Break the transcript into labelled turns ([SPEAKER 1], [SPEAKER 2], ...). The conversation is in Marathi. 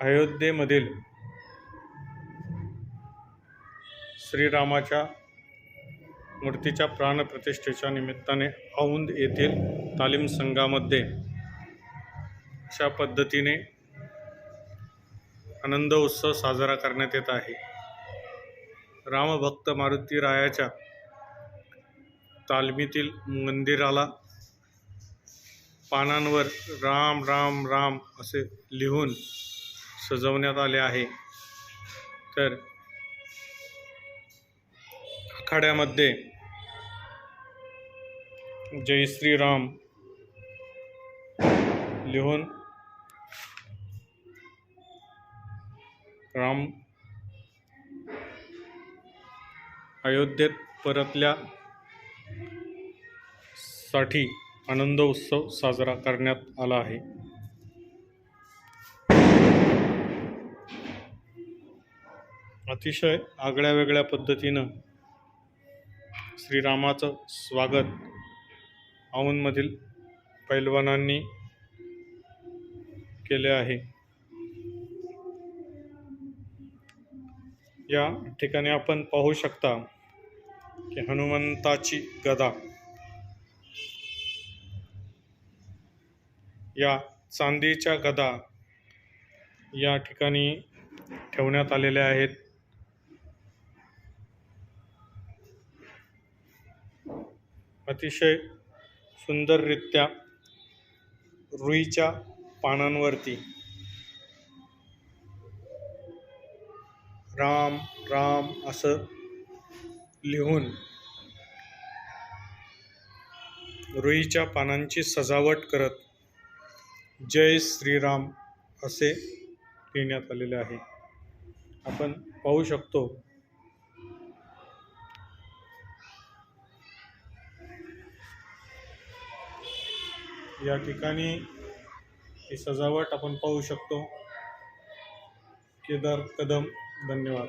[SPEAKER 1] अयोध्येमधील श्रीरामाच्या मूर्तीच्या प्राणप्रतिष्ठेच्या निमित्ताने औंध येथील तालीम संघामध्ये अशा पद्धतीने आनंद उत्सव साजरा करण्यात येत आहे. रामभक्त मारुती रायाच्या तालमीतील मंदिराला पानांवर राम राम राम असे लिहून सजवण्यात आले आहे. तर आखाड्यामध्ये जय श्रीराम लिहून राम अयोध्येत परतल्या साठी आनंद उत्सव साजरा करण्यात आला आहे. अतिशय आगळ्या वेगळ्या पद्धतीनं श्रीरामाचं स्वागत औंधमधील पैलवानांनी केले आहे. या ठिकाणी आपण पाहू शकता की हनुमंताची गदा या चांदीच्या गदा या ठिकाणी ठेवण्यात आलेल्या आहेत. अतिशय सुंदररित्या रुईच्या पानांवरती. राम राम असं लिहून रुईच्या पानांची सजावट करत जय श्रीराम असे लिहिण्यात आलेले आहे. आपण पाहू शकतो या ठिकाणी ही सजावट आपण पाहू शकतो. केदार कदम धन्यवाद.